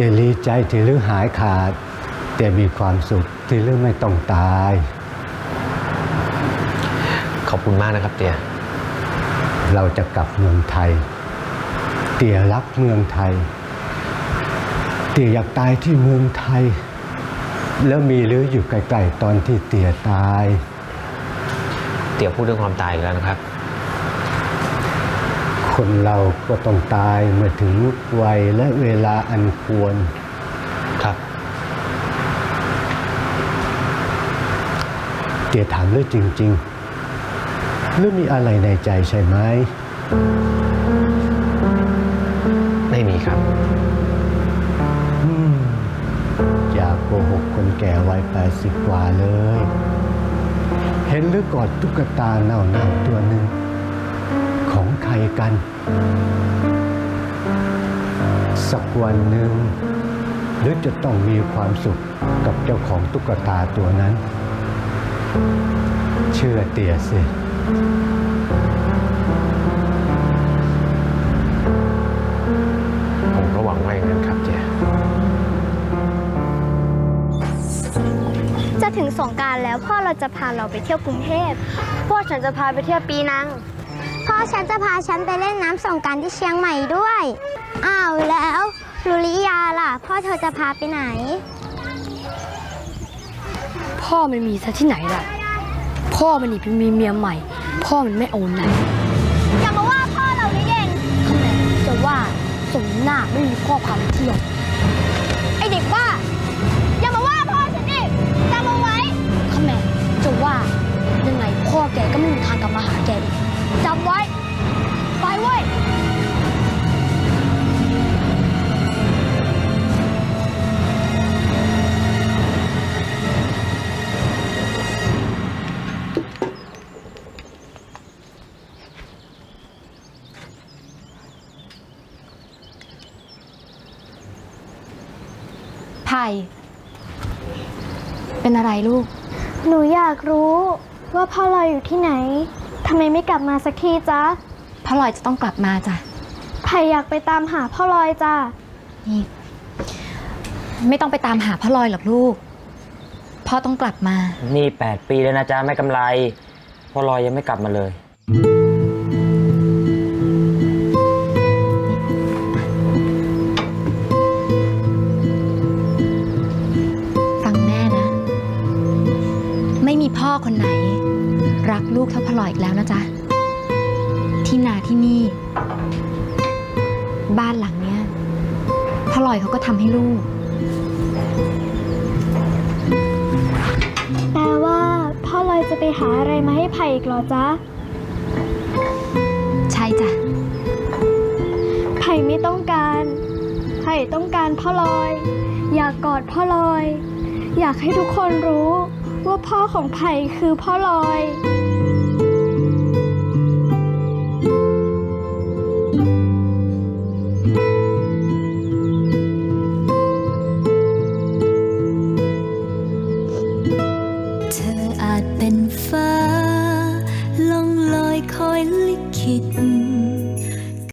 แต่ดีใจที่ลือหายขาด แต่มีความสุขที่ลือไม่ต้องตาย ขอบคุณมากนะครับเตียเราจะกลับเมืองไทย เตี่ยรักเมืองไทย เตี่ยอยากตายที่เมืองไทย แล้วมีหรืออยู่ไกลๆตอนที่เตี่ยตาย เตียพูดเรื่องความตายอีกแล้วนะครับ คนเราก็ต้องตายเมื่อถึงวัยและเวลาอันควร ครับเตี่ยถามเรื่องจริง ๆ หรือมีอะไรในใจใช่ไหม ไม่มีครับอืมอย่าโกหกคนแก่วัยแปดสิบกว่าเลย เห็นหรือกอดตุ๊กตาเน่าๆตัวหนึ่งของใคร กัน สักวันหนึ่งหรือจะต้องมีความสุขกับเจ้าของตุ๊กตาตัวนั้น เชื่อเตียสิผมก็หวังว่าอย่างนั้นครับเตียจะถึงสงกรารแล้วพ่อเราจะพาเราไปเที่ยวกรุงเทพพ่อฉันจะพาไปเที่ยวปีนัง พ่อฉันจะพาฉันไปเล่นน้ำสงกรารที่เชียงใหม่ด้วย อ้าวแล้วลุลิยาล่ะ พ่อเธอจะพาไปไหน พ่อมันมีซะที่ไหนล่ะ พ่อมันหนีไปมีเมียใหม่ พ่อมันไม่โอนไหนอย่ามาว่าพ่อเราเลยเด่นทำไมจะว่าสมหน้าไม่มีพ่อพาไปเที่ยว ไผ่เป็นอะไรลูก หนูอยากรู้ว่าพ่อลอยอยู่ที่ไหนทำไมไม่กลับมาสักทีจ๊ะพ่อลอยจะต้องกลับมาจ้ะไผ่อยากไปตามหาพ่อลอยจ้ะนี่ไม่ต้องไปตามหาพ่อลอยหรอกลูก พ่อต้องกลับมา นี่ 8 ปีแล้วนะจ๊ะไม่กำไรพ่อลอยยังไม่กลับมาเลย ลูกเท่าพ่อลอยอีกแล้วนะจ๊ะ ที่นาที่นี่ บ้านหลังเนี้ยพ่อลอยเขาก็ทำให้ลูก แปลว่า พ่อลอยจะไปหาอะไรมาให้ไผ่อีกเหรอจ๊ะ ใช่จ้ะ ไผ่ไม่ต้องการ ไผ่ต้องการพ่อลอย อยากกอดพ่อลอย อยากให้ทุกคนรู้ว่าพ่อของไผ่คือพ่อลอยาจเป็นฟ้าล่องลอยคอยลิขิต